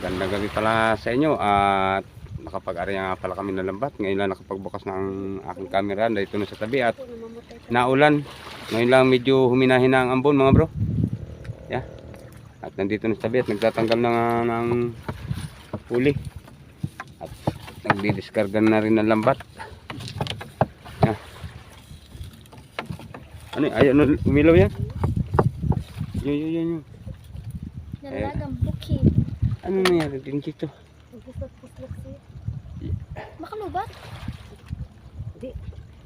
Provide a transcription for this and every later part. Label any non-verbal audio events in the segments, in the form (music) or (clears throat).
Magandang gabi pala sa inyo at nakapag-ari nga pala kami ng lambat. Ngayon lang nakapagbukas ng aking camera dito na sa tabi at naulan. Ngayon lang medyo huminahin na ang ambon mga bro. Yeah. At nandito na sa tabi at nagtatanggal na nga ng huli. At nagdidiskarga na rin ng lambat. Yeah. Ano, ayaw na umilaw yan? Yun, yun, yun, yun. Nalalagang bukid. Ano nangyari din dito? Makalubat?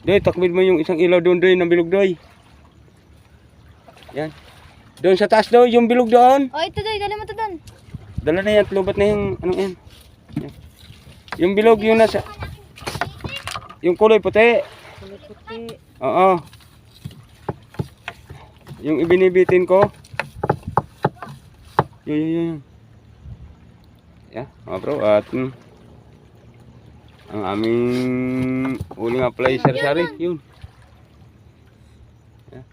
Doy, takbid mo yung isang ilaw doon, doy, ng bilog, doy. Yan. Doon sa taas, doy, yung bilog doon. O, ito doy, dali mo to doon. Dala na yan, at lubat na yung, anong yan. Yan. Yung bilog, yung nasa, yung kulay puti. Kulay puti. Oo. Yung ibinibitin ko. Yun, yun, yun. Yeah, mga bro, at mm, ang aming uli nga pala yung sari-sari. Yun. Yeah.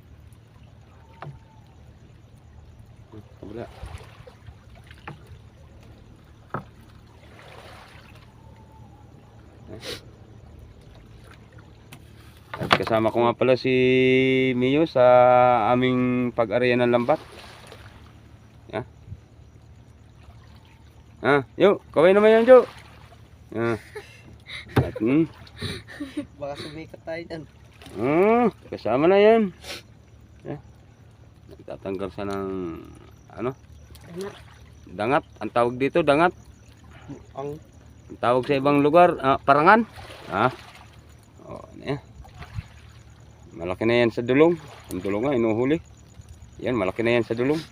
Kabila. At kasama ko nga pala si Mio sa aming pag-araya ng lambat. Ah, yo, kaway naman yan, Jo. Ah. At, mm, Baka sumikat tayo dyan. ah, kasama na yan. Yeah. Nagtatanggal sa ng, ano, Dangat. dangat. Ang tawag dito, dangat. Ang Ang tawag sa ibang lugar, ah, parangan. Ah. Oh, ano yan. Malaki na yan sa dulong. Ang dulong nga, inuhuli. Yan, malaki na yan sa dulong.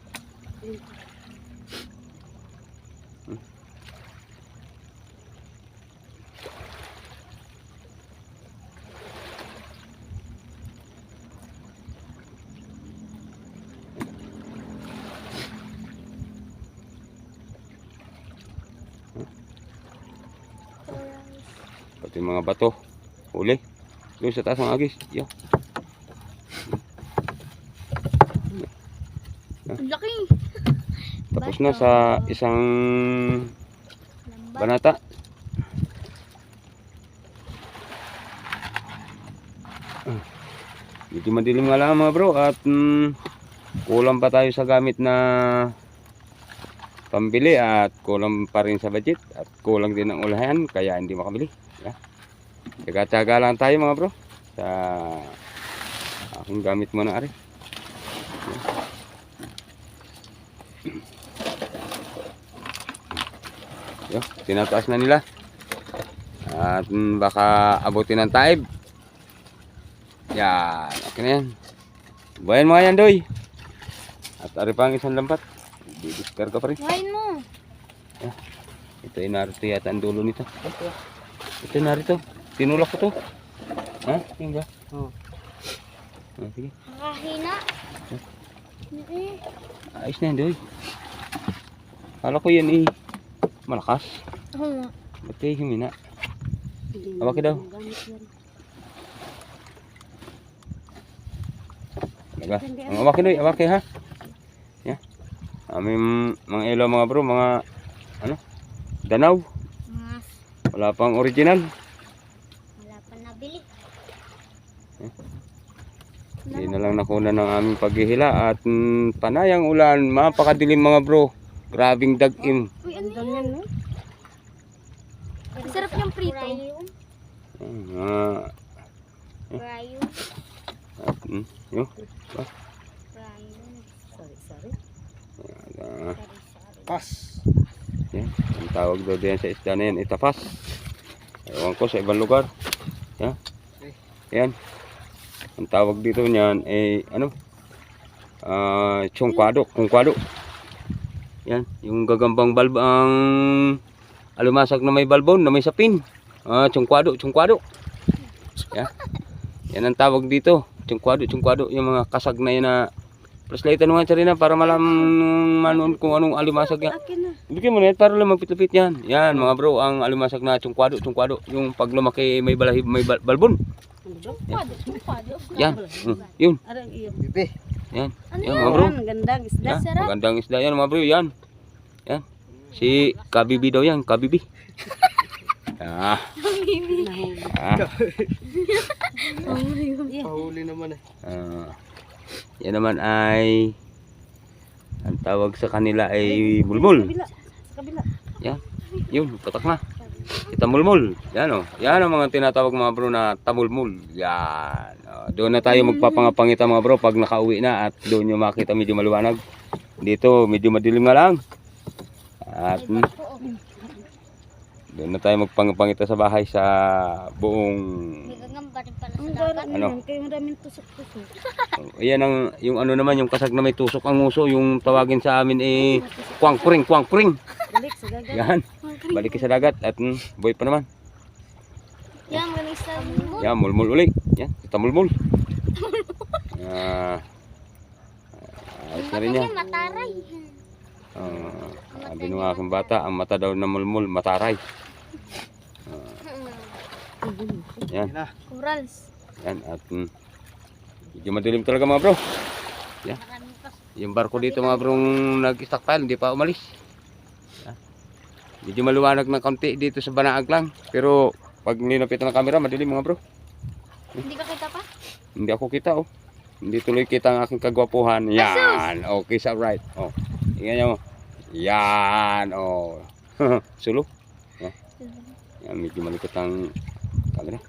Mga bato. Huli. Doon sa taas ng agis. Ang laki. Tapos na sa isang banata. Ah, Medyo madilim nga lang mga bro at mm, kulang pa tayo sa gamit na pambili at kulang pa rin sa budget at kulang din ang ulahan kaya hindi makabili. Yeah. Tsaga-tsaga lang tayo mga bro sa aking gamit mo na ari. Yo, tinataas na nila. At mm, baka abutin ng taib. Yan, okay na yan. Bayan mga yan, doy. At ari pa ang isang lambat. Didiscar ka pa rin. Ngayon mo. Ito ay narito yata ang dulo nito. Ito narito. Tinulak ko to. Ha? Yung ba? Oo. Ah, sige. Nakahina. Eh, Ayos na yan, doy. Kala ko yan eh. Malakas. Oo. Ba't kayo humina? Awaki daw. Talaga. Ang awaki doy, awaki ha. Ya. Aming mga ilaw mga bro, mga ano? Danaw. Wala pang original. wala pa nabili. Hindi na lang nakuna ng aming paghihila at mm, panayang ulan, mapakadilim mga bro. Grabing dagim. Uy, ano yan? no? Sarap yung prito. Ah, Prayo. at, mm, yun. Prayo. Sorry, sorry. Ah, Pas. yan. Ang tawag daw diyan sa isda na yan, itapas. Ewan ko sa ibang lugar. Yan. Yan. Ang tawag dito niyan ay ano? Ah, chungkwado, kungkwado. Yan, yung gagambang balb ang alimasag na may balbon, na may sapin. Ah, chungkwado, chungkwado. Yan. Yan ang tawag dito. Chungkwado, chungkwado. Yung mga kasag na yan na Flashlightan mo nga na para malaman manon kung anong alimasag na. Bigyan mo na yan para lumapit-lapit yan. Yan mga bro, ang alimasag na chungkwado, chungkwado. Yung pag lumaki may balahib, may bal- balbon. Ano ba? Kwado, kwado. Yan. Mm, yun. Bibi. Yan. Ano Yan mga bro. Yan, gandang isda. Yan. Sarap. Magandang isda yan mga bro. Yan. Yan. Si Kabibi daw yan, Kabibi. (laughs) Ah, Nahuli. ah, (laughs) Pahuli naman eh. ah. Yan naman ay ang tawag sa kanila ay mulmul. Kabila. Yun, patak na. Kita mulmul. Yan o. Yan ang mga tinatawag mga bro na tamulmul. Yan. O, doon na tayo magpapangapangita mga bro pag nakauwi na at doon nyo makita medyo maliwanag. Dito medyo madilim nga lang. At mm, doon na tayo magpangapangita sa bahay sa buong Ano? Kaya maraming tusok-tusok. Ayan ang yung ano naman yung kasag na may tusok ang uso yung tawagin sa amin eh kwangpring kwangpring. Balik sa dagat. Yan. Balik sa dagat at mm, boy pa naman. Yan, galing sa mo. Yan, mulmul uli. Yan, kita mulmul. Ah, ayos na rin yan. Mataray. Ah, sabi ng aking bata, ang mata daw na mulmul, mataray. Yan, Corals. yan. At mm, medyo madilim talaga mga bro. Pa. Yung barko dito mga bro nag-stockpile, hindi pa umalis. Yan. Medyo maluwanag ng kaunti dito sa Banaag lang. Pero pag ninapit ng camera, madilim mga bro. Hindi ka kita pa? Hindi ako kita oh. Hindi tuloy kita ang aking kagwapuhan. Yan. Okay, sa right. Oh. Tingnan nyo. Yan. Oh. (laughs) Sulo. Yan. Yan. Medyo malikot ang camera.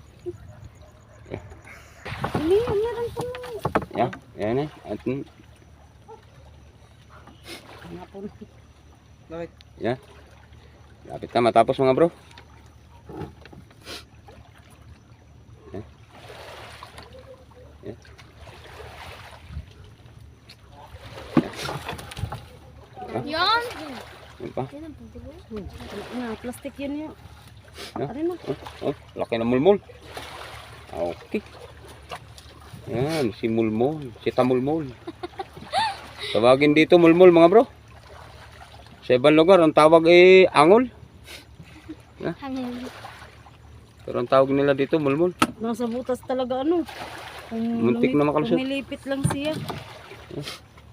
Hindi, meron pa naman. Yan. Yan eh. At mm, Hanapon. lapit na matapos mga bro. Yan. Yan. Yan. Yan pa. Yan ang plastic yun yun. Ha? Aray na. Oh, laki ng mulmul. Okay. Yan, si mulmul. Si tamulmul. (laughs) Tawagin dito mulmul mga bro. Sa ibang lugar, ang tawag eh angol. Hangin. Pero ang tawag nila dito mulmul. Nasa butas talaga ano. Kung Muntik na makalusot. Kumilipit lang siya.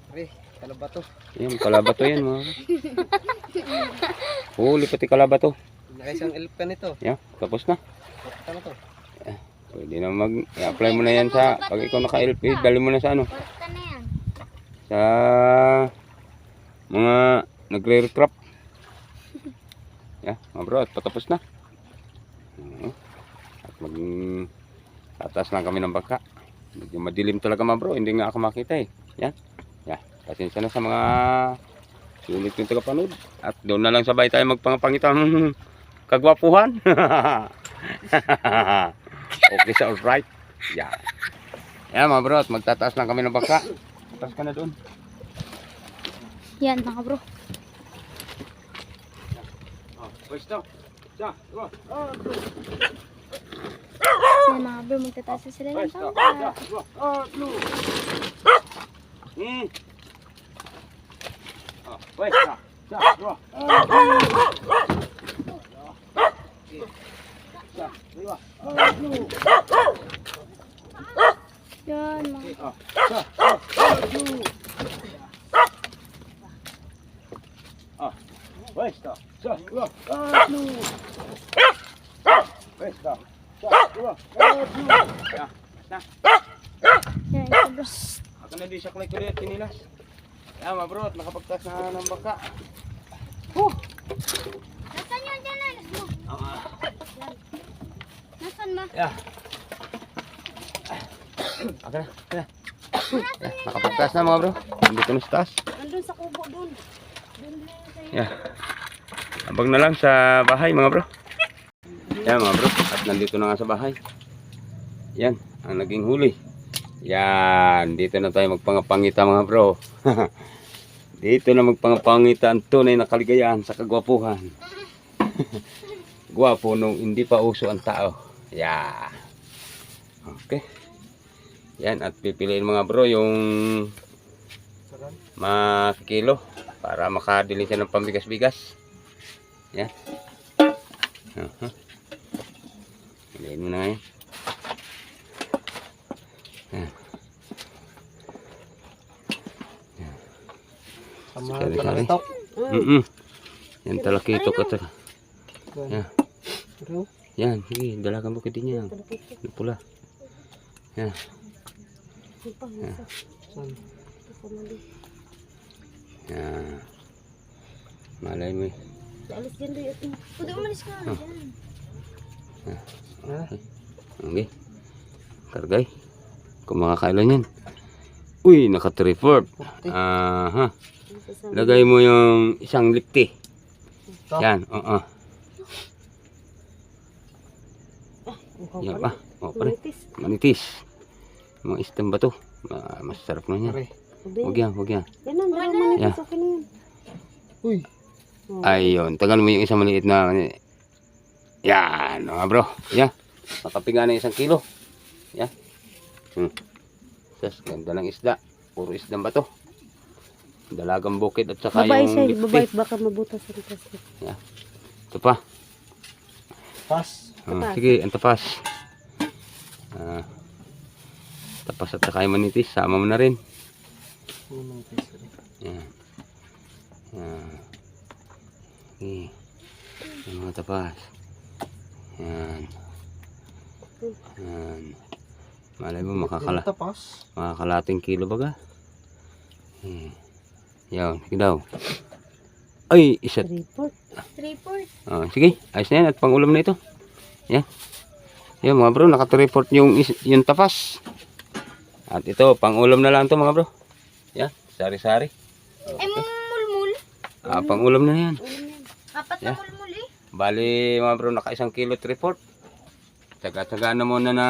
Pre, ano ba to? Yan, kalabato yan mga bro. (laughs) Huli pati kalabato. Nakaisang elf ka nito. Yan, tapos na. Ano to? Pwede na mag, i-apply mo na yan sa, pag ikaw naka-LP, dali mo na sa ano, na sa mga nagre-recrap. Yeah, mga bro, at patapos na. At mag tataas lang kami ng bangka. Medyo madilim talaga mga bro, hindi nga ako makita eh. Yan. Yeah. Pasensya na sa mga sulit yung tagapanood. At doon na lang sabay tayo magpangapangitang (laughs) kagwapuhan. (laughs) okay sa alright. Yeah. Yan mga bro, at magtataas lang kami ng bangka. Taas ka na doon. Yan mga bro. Pwesto. Siya, diba? Yan mga bro, magtataas na sila ng. Siya, diba? Oh, blue. Hmm. Oh, pwesto. Siya, diba? Siya, Yan mga Oh, siya, oh, blue. Oh, pwesto. Siya, diba? Oh, blue. Pwesto. Siya, diba? Oh, blue. Siya, na. Yan, ito bro. Ako na di siya kulay kulit, tinilas. Yan mga bro, at nakapagtas na ng baka. Nasaan yun dyan? Alas mo. Nasaan ma? Yeah. Ako na, ako na. Yeah, nakapagtas na mga bro. Dito na sa taas. Andun sa kubo dun. Dun Yeah. Abang na lang sa bahay mga bro. Yan mga bro, at nandito na nga sa bahay. Yan, ang naging huli. Yan, dito na tayo magpangapangita mga bro. (laughs) dito na magpangapangita ang tunay na kaligayahan sa kagwapuhan. (laughs) Gwapo nung hindi pa uso ang tao. Yeah. Okay. Yan, at pipiliin mga bro yung makikilo para makadili siya ng pambigas-bigas. Yan. Uh-huh. Piliin mo na ngayon. Yan. Sorry. ng stock. Mm-mm. Yan talakito ka ta. Yan. Yan, sige, dalagan mo din yan. Yung pula. Yan. Mali. Yan. Malay mo eh. Alis dyan doon ito. Pwede umalis ka na dyan. Ah, Okay. Kargay. Kung makakailan yan. Uy, naka-tripod. Aha. Lagay mo yung isang lipti. Ito. Yan, oo. Mukhang Yan pala. pa. O, pare. Manitis. Manitis. Mga istem ba to? Ma- masarap na yan. Pare. Huwag yan, huwag yan. Yan na, mga manitis. Yeah. Okay na yan. Uy, Oh. Ayun, tagal mo yung isang maliit na... Yan, mga bro. Yan. Nakapiga na isang kilo. Yan. Hmm. Sus, ganda ng isda. Puro isda ba to? Dalagang bukid at saka Babae yung siya, babae. Baka mabutas ang plastic. Ito pa. Pass. Ah, Tapas. sige, ang tapas. Ah, tapas at saka yung manitis. Sama mo na rin. Piso rin. Yan. Yan. Okay. Yung mga tapas. Yan. Yan. Malay mo makakala makakalating kilo baga. Hmm. Yan, sige daw. Ay, isa. Report. Three fourths. Oh, sige, ayos na yan at pangulam na ito. Yan. Yan mga bro, nakatreport yung, yung tapas. At ito, pangulam na lang to mga bro. Yan, sari-sari. Ay, mulmul. Ah, pangulam na yan. Apat na mulmul eh. Bali mga bro, naka isang kilo report. Taga-taga na muna na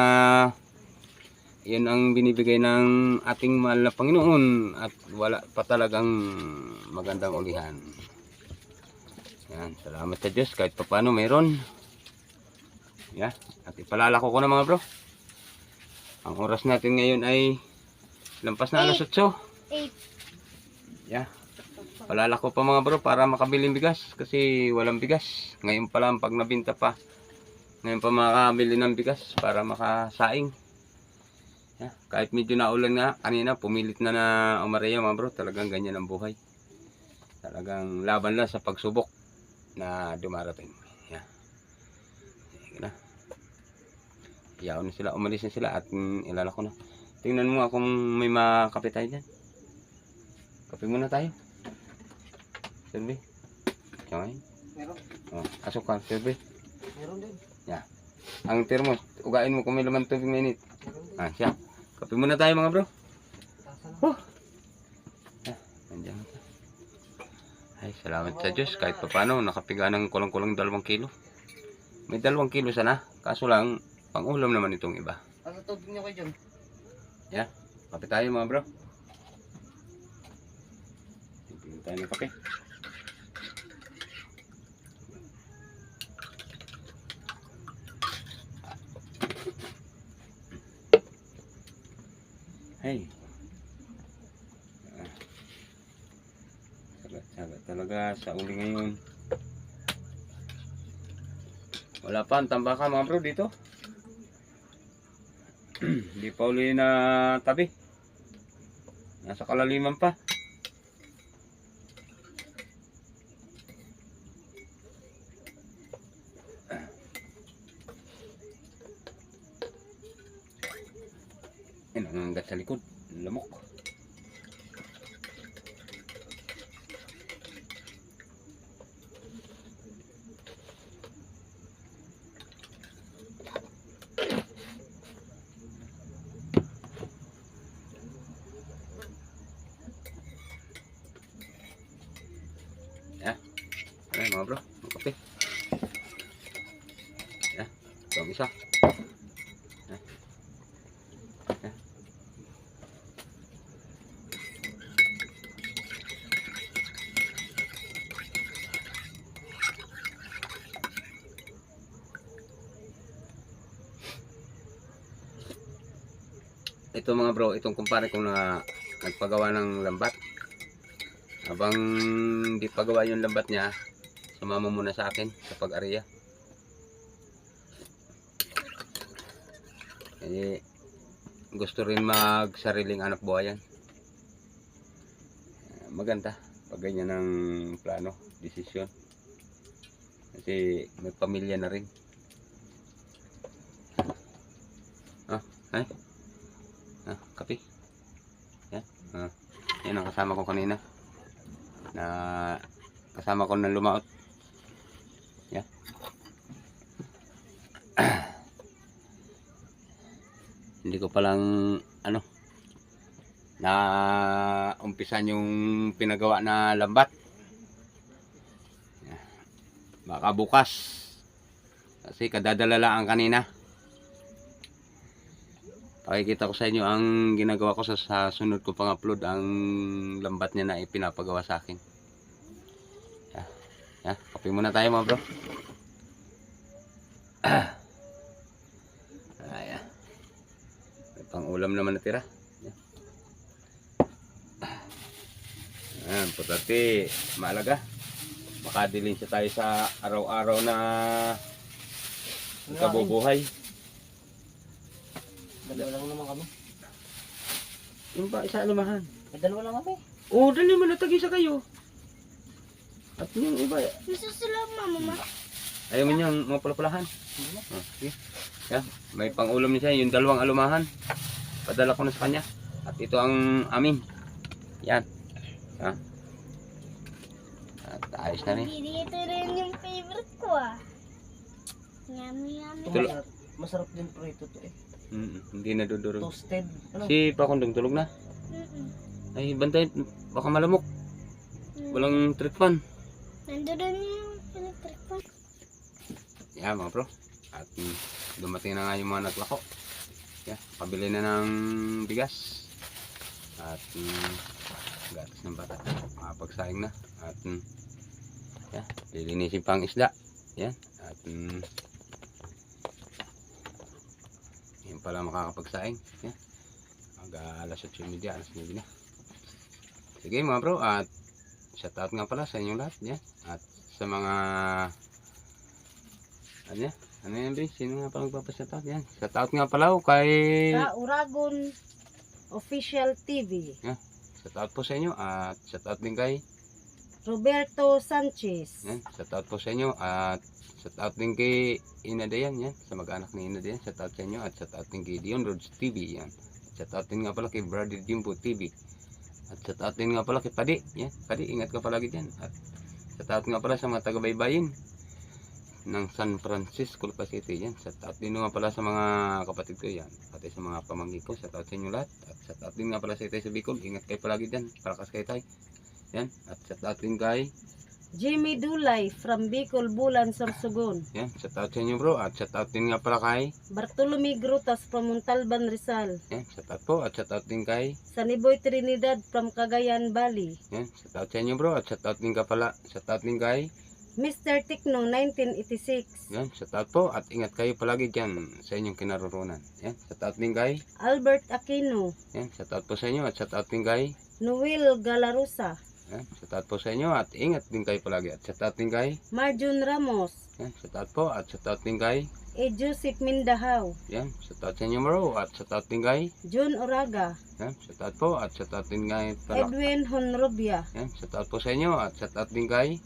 yun ang binibigay ng ating mahal na Panginoon at wala pa talagang magandang ulihan. Yan, salamat sa Diyos kahit pa paano mayroon. Yan, at ipalalako ko na mga bro. Ang oras natin ngayon ay lampas na alas 8. Eight. Yeah. Palalako pa mga bro para makabiling bigas kasi walang bigas. Ngayon pa lang pag nabinta pa. Ngayon pa makakabili ng bigas para makasaing. Yeah. Kahit medyo naulan nga kanina pumilit na na umareya mga bro. Talagang ganyan ang buhay. Talagang laban lang sa pagsubok na dumarating. Yeah. Sige na. Iyaw na sila. Umalis na sila at mm, ilalako na. Tingnan mo kung may makapit tayo dyan. Kape muna tayo. Silvi. Yan. Meron. Oh, asukal, Silvi. Meron din. Ang thermos, ugain mo kung may laman tubig na init. Meron din. Ah, siya. Kape muna tayo mga bro. Oh. Ah, nandiyan na tayo. Ay, salamat sa Diyos. Kahit pa paano, nakapiga ng kulang-kulang dalawang kilo. May dalawang kilo sana. Kaso lang, pang ulam naman itong iba. Ano tubig niyo kayo dyan? Kape tayo mga bro. Bibili tayo ng kape. Hey. Sa uli ngayon. Wala pa tambakan mga bro (clears throat) dito. Hindi pa uli na tabi. Nasa kalaliman pa. Yan ang hanggat sa likod. Ito mga bro, itong kumpare ko na nagpagawa ng lambat. Habang di pagawa yung lambat niya, sumama muna sa akin sa pag-ariya. Eh, gusto rin magsariling anak buhayan. Eh, Maganda pag ganyan ang plano, desisyon. Kasi may pamilya na rin. Ah, ay. Ah, kape. Yan. Ah, yan ang kasama ko kanina. Na kasama ko na lumaot. Yan. (clears throat) Hindi ko palang ano na umpisan yung pinagawa na lambat. Baka bukas. Kasi kadadala lang kanina. Pakikita ko sa inyo ang ginagawa ko sa, sa sunod ko pang upload ang lambat niya na ipinapagawa sa akin. Ya. Ya, kape muna tayo mga bro. Ayan. May pang ulam naman natira. Ya. Ayan, putati, maalaga. Makadilin siya tayo sa araw-araw na kabubuhay. Dalawa lang naman kami. Yung ba, isa lumahan. Eh, dalawa lang kami. Oo, dali mo natagi sa kayo. At yung iba, Gusto sila mama ma. ayaw mo niyang mga pulapulahan. Oh, sige. Yan, may pangulam niya siya, yung dalawang alumahan. Padala ko na sa kanya. At ito ang amin. Yan. Ha? At ayos na rin. Dito rin yung favorite ko ah. Yummy yummy. Masarap, masarap din prito to eh. Mm, hindi na dudurog. Toasted. Ano? Si Pakondong tulog na. Mm-mm. Ay, bantay, baka malamok. Walang trick fan. Nandoon yung electric fan. Yan mga bro. At mm, dumating na nga yung mga naglako. Yan, pabili na ng bigas. At mm, gatas ng bata. Makapagsaing na. At mm, yan, lilinisin pang isda. Yan. At mm, yun pala makakapagsaing. Yan. Mag uh, alas 8.30, alas 9 na. Sige mga bro. At shoutout nga pala sa inyong lahat. Yan. At sa mga ano yan? Ano yan, Bri? Sino nga pa magpapashoutout? Yan. Shoutout nga pala ako kay... Sa Uragon Official TV. Shoutout po sa inyo. At shoutout din kay... Roberto Sanchez. Yan. Shoutout po sa inyo. At shoutout din kay Ina Dayan. Yan. Sa mag-anak ni Ina Dayan. Shoutout sa inyo. At shoutout din kay Dion Roads TV. Yan. Shoutout din nga pala kay Brother Jimbo TV. At shoutout din nga pala kay Padi. Yan. Padi, ingat ka palagi dyan. At shoutout nga pala sa mga taga-baybayin ng San Francisco pa City yan. Shoutout din nga pala sa mga kapatid ko yan. Pati sa mga pamangkin ko. Shoutout sa inyo lahat. At shoutout din nga pala sa tayo sa Bicol. Ingat kayo palagi dyan. Parakas kayo tayo. Yan. At shoutout din kay Jimmy Dulay from Bicol, Bulan, Sorsogon. Yan, shoutout sa inyo bro. At shoutout din nga pala kay Bartolome Grutas from Montalban, Rizal. Yan, shoutout po. At shoutout din kay Saniboy Trinidad from Cagayan Valley. Yan, shoutout sa inyo bro. At shoutout din ka pala. Shoutout din kay Mr. Tikno 1986. Yan, shoutout po. At ingat kayo palagi dyan sa inyong kinaroroonan. Yan, shoutout din kay Albert Aquino. Yan, shoutout po sa inyo. At shoutout din kay Noel Galarusa. Yan, shoutout po sa inyo. At ingat din kayo palagi. At shoutout din kay Marjun Ramos. Yan, shoutout po. At shoutout din kay E. Joseph Mindahaw. Yan, shoutout sa inyo bro. At shoutout din kay June Oraga. Yan, shoutout po. At shoutout din kay. Edwin Honrobia. Yan, shoutout po sa inyo. At shoutout din kay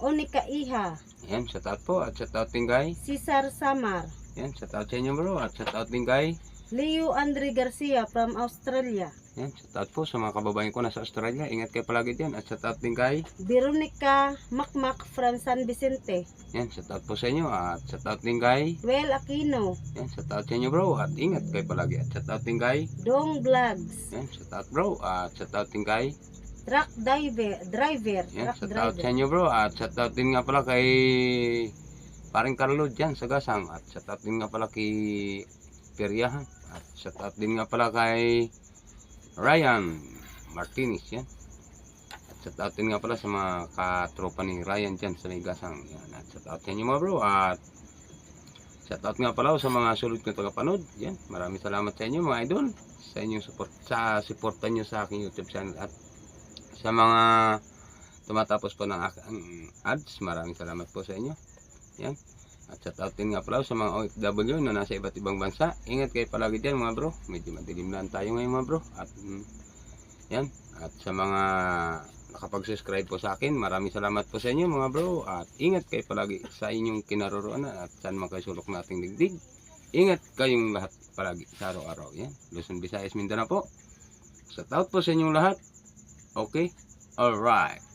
Onika Iha. Yan, shoutout po. At shoutout din kay Cesar Samar. Yan, shoutout sa inyo bro. At shoutout din kay Leo Andre Garcia from Australia. Yan, shoutout po sa mga kababayan ko nasa Australia. Ingat kayo palagi dyan. At shoutout din kay Veronica Makmak from San Vicente. Yan, shoutout po sa inyo. At shoutout din kay Well Aquino. Yan, shoutout sa inyo bro. At ingat kayo palagi. At shoutout din kay Dong Vlogs. Yan, shoutout bro. At shoutout din kay Truck driver. Driver. Yan, Truck shoutout driver. sa inyo bro. At shoutout din nga pala kay Paring Carlo dyan sa Gasang. At shoutout din nga pala kay Peryahan. At shoutout din nga pala kay Ryan Martinez. Yan. At shoutout din nga pala sa mga katropa ni Ryan dyan sa may Gasang. Yan. At shoutout sa inyo mga bro. At shoutout nga pala sa mga sulit na tagapanood. Yan. Maraming salamat sa inyo mga idol. Sa inyong support. Sa supportan nyo sa aking YouTube channel. At sa mga tumatapos po ng ads. Maraming salamat po sa inyo. Yan. At shout out din nga pala sa mga OFW na nasa iba't ibang bansa. Ingat kayo palagi dyan mga bro. Medyo madilim lang tayo ngayon mga bro. At mm, yan. At sa mga nakapag-subscribe po sa akin. Maraming salamat po sa inyo mga bro. At ingat kayo palagi sa inyong kinaroroonan at saan man kayo sulok nating digdig. Ingat kayong lahat palagi sa araw-araw. Yan. Luzon, Visayas, Mindanao po. Sa taot po sa inyong lahat. Okay? Alright.